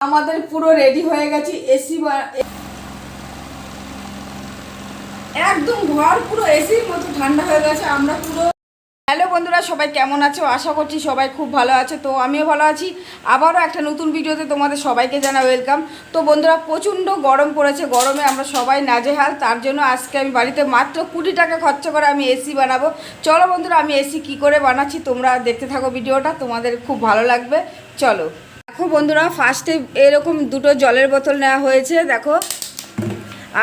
আমাদের পুরো রেডি হয়ে গেছে এসি একদম ঘর পুরো এসির মতো ঠান্ডা হয়ে গেছে, আমরা পুরো হ্যালো বন্ধুরা, সবাই কেমন আছো? আশা করছি সবাই খুব ভালো আছে। তো আমিও ভালো আছি। আবারও একটা নতুন ভিডিওতে তোমাদের সবাইকে জানা ওয়েলকাম তো বন্ধুরা, প্রচণ্ড গরম পড়েছে। গরমে আমরা সবাই নাজেহাল। তার জন্য আজকে আমি বাড়িতে মাত্র কুড়ি টাকা খরচা করে আমি এসি বানাবো। চলো বন্ধুরা, আমি এসি কি করে বানাচ্ছি তোমরা দেখতে থাকো ভিডিওটা। তোমাদের খুব ভালো লাগবে। চলো। দেখো বন্ধুরা ফার্স্টে এরকম দুটো জলের বোতল নেওয়া হয়েছে, দেখো।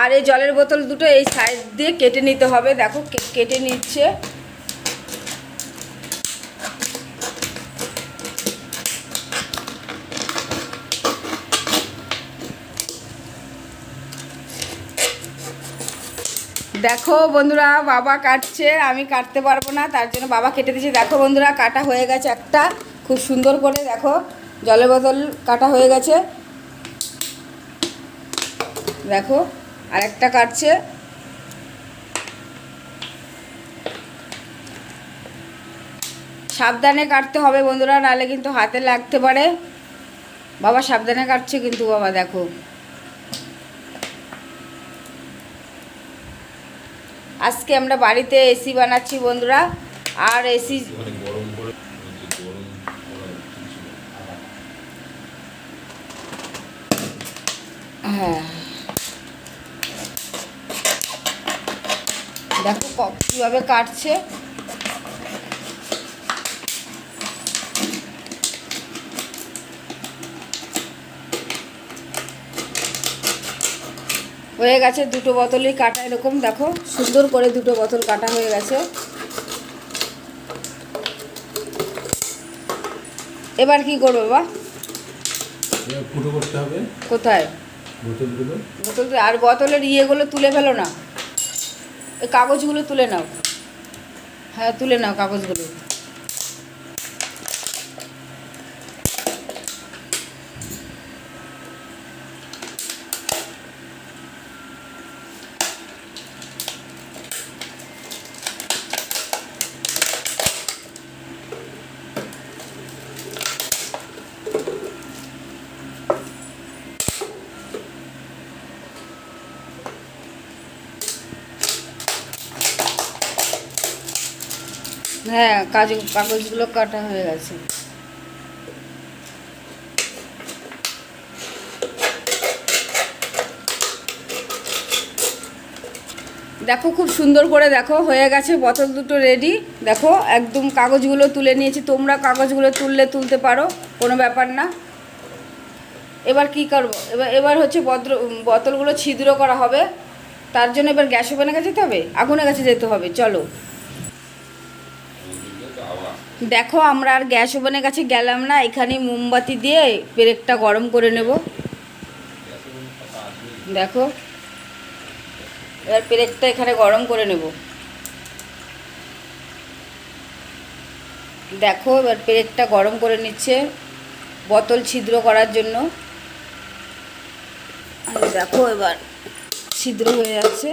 আর এই জলের বোতল দুটো এই সাইড দিয়ে কেটে নিতে হবে, দেখো কেটে নিচ্ছে। দেখো বন্ধুরা, বাবা কাটছে, আমি কাটতে পারব না, তার জন্য বাবা কেটে দিয়েছে। দেখো বন্ধুরা, কাটা হয়ে গেছে একটা, খুব সুন্দর করে, দেখো। জলের বোতল কাটা হয়ে গেছে। দেখো, আরেকটা কাটছে। সাবধানে কাটতে হবে বন্ধুরা, নাহলে কিন্তু হাতে লাগতে পারে। বাবা, সাবধানে কাটছে কিন্তু বাবা, দেখো। আজকে আমরা বাড়িতে এসি বানাচ্ছি বন্ধুরা, আর এসি মানে গরম করে যে গরম করা উচিত ছিল। হ্যাঁ। দেখো কীভাবে কাটছে। হয়ে গেছে দুটো বোতলই কাটা এরকম দেখো সুন্দর করে দুটো বোতল কাটা হয়ে গেছে। এবার কি করব বা? ফুটো করতে হবে। কোথায়? বোতলগুলো? বোতল আর বোতলের ইয়েগুলো তুলে ফেলো না। এই কাগজগুলো তুলে নাও। হ্যাঁ তুলে নাও কাগজগুলো। হ্যাঁ কাজ কাগজগুলো কাটা হয়ে গেছে। দেখো, খুব সুন্দর করে দেখো, হয়ে গেছে বোতল দুটো রেডি দেখো, একদম কাগজগুলো তুলে নিয়েছি। তোমরা কাগজগুলো তুললে তুলতে পারো, কোনো ব্যাপার না। এবার কি করব? এবার এবার হচ্ছে বদ্র বোতলগুলো ছিদ্র করা হবে। তার জন্য এবার গ্যাস ওভেনের কাছে যেতে হবে? আগুনের কাছে যেতে হবে, চলো। দেখো, আমরা আর গ্যাস ওভেনের কাছে গেলাম না এখানে মোমবাতি দিয়ে পেরেকটা গরম করে নেব। দেখো, এবার পেরেকটা এখানে গরম করে নেব। দেখো, এবার পেরেকটা গরম করে নিচ্ছে, বোতল ছিদ্র করার জন্য। দেখো, এবার ছিদ্র হয়ে যাচ্ছে।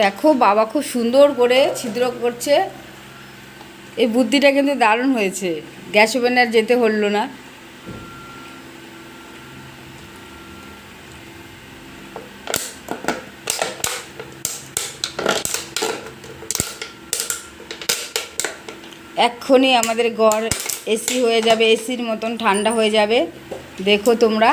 দেখো, বাবা খুব সুন্দর করে ছিদ্র করছে। এই বুদ্ধিটা কিন্তু দারুণ হয়েছে। গ্যাস ওভেনে আর যেতে হলো না। এক্ষুনি আমাদের ঘর এসি হয়ে যাবে, এসির মতন ঠান্ডা হয়ে যাবে। দেখো তোমরা।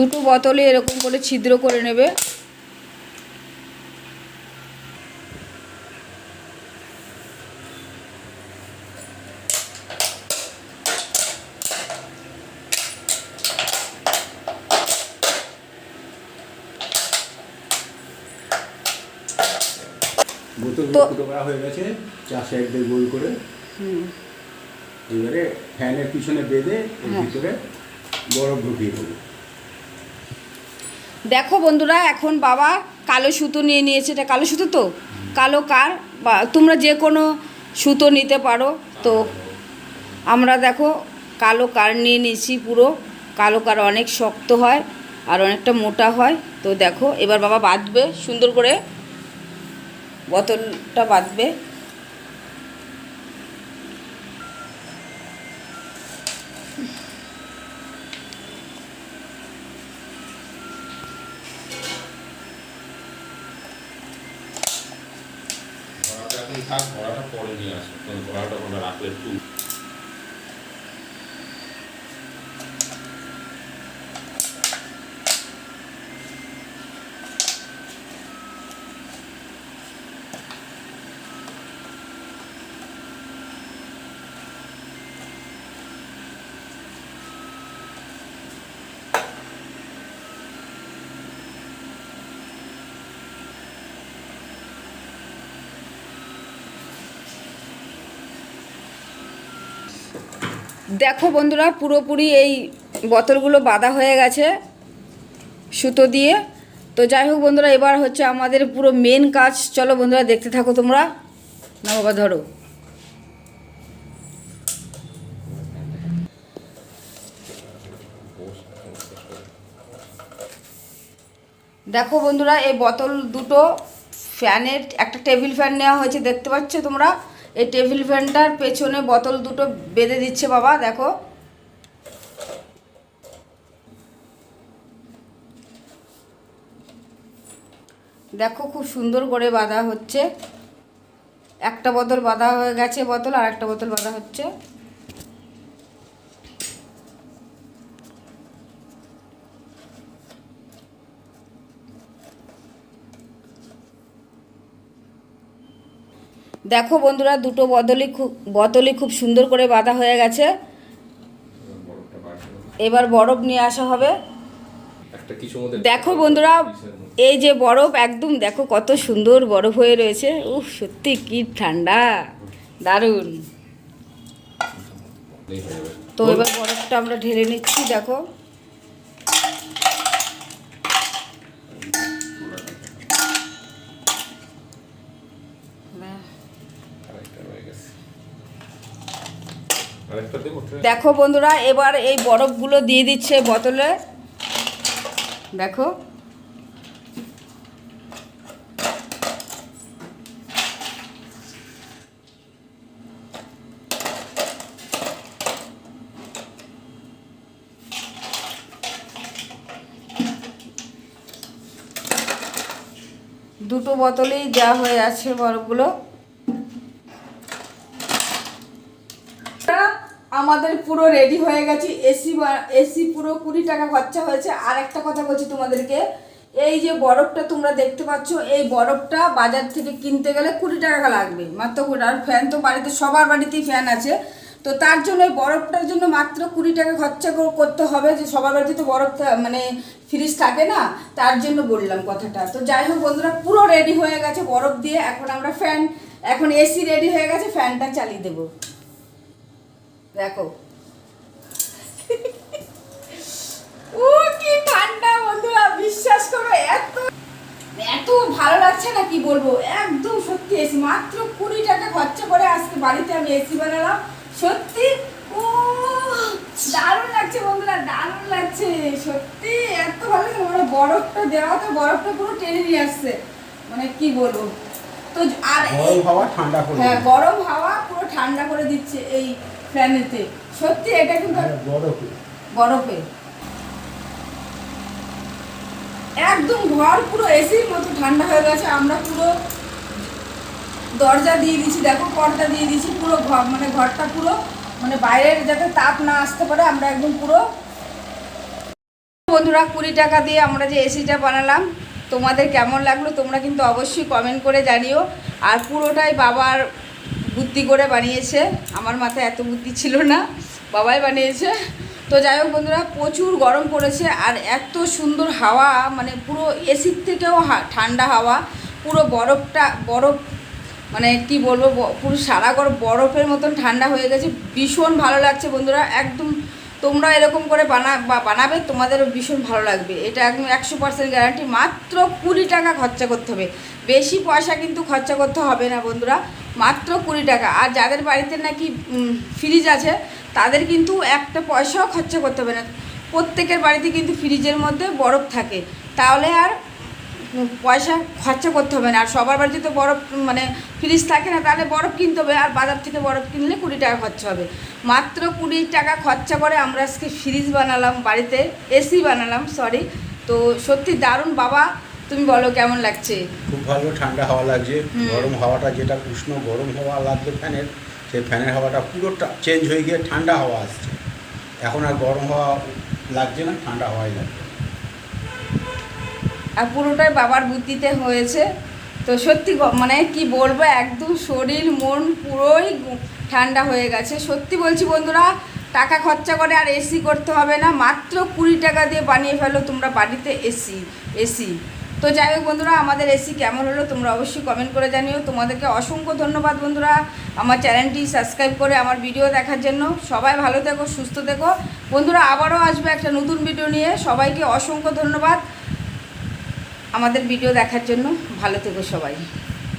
দুটো বোতলে এরকম করে ছিদ্র করে নেবে। বোতলগুলো ফুটো করা হয়ে গেছে চার সাইড দিয়ে গোল করে। এবারে ফ্যানের পিছনে বেঁধে এর হ্যাঁ। ভিতরে বরফ ঢুকিয়ে দেবো। দেখো বন্ধুরা, এখন বাবা কালো সুতো নিয়ে নিয়েছে। এটা কালো সুতো তো? কালো কার? বা তোমরা যে কোনো সুতো নিতে পারো। তো আমরা দেখো কালো কার নিয়ে নিয়েছি পুরো। কালো কার অনেক শক্ত হয় আর অনেকটা মোটা হয়। তো দেখো, এবার বাবা বাঁধবে, সুন্দর করে বোতলটা বাঁধবে ঘোড়াটা এখন থাক ঘোড়াটা পরে নিয়ে আসো দেখো বন্ধুরা, পুরোপুরি এই বোতলগুলো বাঁধা হয়ে গেছে সুতো দিয়ে। তো যাই হোক বন্ধুরা, এবার হচ্ছে আমাদের পুরো মেন কাজ। চলো বন্ধুরা, দেখতে থাকো তোমরা। না বাবা, ধরো। দেখো বন্ধুরা, এই বোতল দুটো, ফ্যানের, একটা টেবিল ফ্যান নেওয়া হয়েছে, দেখতে পাচ্ছ তোমরা? এই টেবিল ফ্যানটার পেছনে বোতল দুটো বেঁধে দিচ্ছে বাবা, দেখো। দেখো খুব সুন্দর করে বাঁধা হচ্ছে। একটা বোতল বাঁধা হয়ে গেছে বোতল আর একটা বোতল বাঁধা হচ্ছে। দেখো বন্ধুরা দুটো বদলই খুব বোতলই খুব সুন্দর করে বাঁধা হয়ে গেছে। এবার বরফ নিয়ে আসা হবে। দেখো বন্ধুরা এই যে বরফ একদম দেখো কত সুন্দর বরফ হয়ে রয়েছে। উফ সত্যি কি ঠান্ডা দারুণ। তো এবার বরফটা আমরা ঢেলে নিচ্ছি দেখো। দেখো বন্ধুরা, এবার এই বরফগুলো দিয়ে দিচ্ছে বোতলে। দেখো। দুটো বোতলেই দেওয়া হয়ে আছে বরফগুলো। আমাদের পুরো রেডি হয়ে গেছে। এসি এসি পুরো কুড়ি টাকা খরচা হয়েছে। আর একটা কথা বলছি তোমাদেরকে, এই যে বরফটা তোমরা দেখতে পাচ্ছ, এই বরফটা বাজার থেকে কিনতে গেলে কুড়ি টাকা লাগবে। মাত্র কুড়ি, আর ফ্যান তো বাড়িতে, সবার বাড়িতেই ফ্যান আছে। তো তার জন্য এই বরফটার জন্য মাত্র কুড়ি টাকা খরচা করতে হবে যে সবার বাড়িতে তো বরফ মানে ফ্রিজ থাকে না, তার জন্য বললাম কথাটা। তো যাই হোক বন্ধুরা, পুরো রেডি হয়ে গেছে বরফ দিয়ে। এখন আমরা ফ্যান এখন এসি রেডি হয়ে গেছে ফ্যানটা চালিয়ে দেবো। দেখো। ও কি ঠান্ডা বন্ধুরা বিশ্বাস করো এত এত ভালো লাগছে না কি বলব? একদম সত্যি এসি মাত্র কুড়ি টাকা খরচা করে আজকে বাড়িতে আমি এসি বানালাম। সত্যি? ও দারুণ লাগছে বন্ধুরা দারুণ লাগছে সত্যি এত ভালো লাগছে। মানে বরফটা দেওয়া তো বরফটা পুরো টেনে নিয়ে আসছে। মানে কি বলব? তো আর এই- হাওয়া ঠান্ডা করে হ্যাঁ গরম হাওয়া পুরো ঠান্ডা করে দিচ্ছে এই ফ্যানেতে। সত্যি এটা কিন্তু আর বরফে। বরফে। একদম ঘর পুরো এসির মতো ঠান্ডা হয়ে গেছে আমরা পুরো দরজা দিয়ে দিয়েছি দেখো পর্দা দিয়ে দিয়েছি পুরো ঘর মানে ঘরটা পুরো মানে বাইরের যাতে তাপ না আসতে পারে আমরা একদম পুরো বন্ধুরা কুড়ি টাকা দিয়ে আমরা যে এসিটা বানালাম তোমাদের কেমন লাগল তোমরা কিন্তু অবশ্যই কমেন্ট করে জানিও। আর পুরোটাই বাবার বুদ্ধি করে বানিয়েছে। আমার মাথায় এত বুদ্ধি ছিল না, বাবাই বানিয়েছে। তো যাই হোক বন্ধুরা, প্রচুর গরম পড়েছে আর এত সুন্দর হাওয়া মানে পুরো এসির থেকেও ঠান্ডা হাওয়া, পুরো বরফটা, বরফ মানে কি বলব পুরো সারা গরম বরফের মতন ঠান্ডা হয়ে গেছে। ভীষণ ভালো লাগছে বন্ধুরা, একদম তোমরা এরকম করে বানা বানাবে, তোমাদেরও ভীষণ ভালো লাগবে। এটা একদম একশো পার্সেন্ট গ্যারান্টি মাত্র কুড়ি টাকা খরচা করতে হবে। বেশি পয়সা কিন্তু খরচা করতে হবে না বন্ধুরা, মাত্র কুড়ি টাকা। আর যাদের বাড়িতে নাকি ফ্রিজ আছে, তাদের কিন্তু একটা পয়সাও খরচা করতে হবে না। প্রত্যেকের বাড়িতে কিন্তু ফ্রিজের মধ্যে বরফ থাকে। তাহলে আর পয়সা খরচা করতে হবে না। আর সবার বাড়িতে তো বরফ মানে ফ্রিজ থাকে না তাহলে বরফ কিনতে হবে। আর বাজার থেকে বরফ কিনলে কুড়ি টাকা খরচা হবে। মাত্র কুড়ি টাকা খরচা করে আমরা আজকে ফ্রিজ বানালাম বাড়িতে এসি বানালাম সরি তো সত্যি দারুণ। বাবা তুমি বলো কেমন লাগছে? খুব ভালো ঠান্ডা হাওয়া লাগছে। গরম হাওয়াটা যেটা উষ্ণ গরম হাওয়া লাগছে ফ্যানের সেই ফ্যানের হাওয়াটা পুরোটা চেঞ্জ হয়ে গিয়ে ঠান্ডা হাওয়া আসছে। এখন আর গরম হাওয়া লাগছে না ঠান্ডা হাওয়াই লাগছে আর পুরোটাই বাবার বুদ্ধিতে হয়েছে। তো সত্যি মানে কি বলব, একদম শরীর, মন পুরোই ঠান্ডা হয়ে গেছে। সত্যি বলছি বন্ধুরা, টাকা খরচা করে আর এসি করতে হবে না। মাত্র কুড়ি টাকা দিয়ে বানিয়ে ফেলো, তোমরা বাড়িতে এসি এসি তো যাই হোক বন্ধুরা, আমাদের এসি কেমন হলো তোমরা অবশ্যই কমেন্ট করে জানিও। তোমাদেরকে অসংখ্য ধন্যবাদ বন্ধুরা, আমার চ্যানেলটি সাবস্ক্রাইব করে আমার ভিডিও দেখার জন্য। সবাই ভালো থেকো, সুস্থ থেকো। বন্ধুরা, আবারও আসবে একটা নতুন ভিডিও নিয়ে। সবাইকে অসংখ্য ধন্যবাদ। আমাদের ভিডিও দেখার জন্য ভালো থেকো সবাই।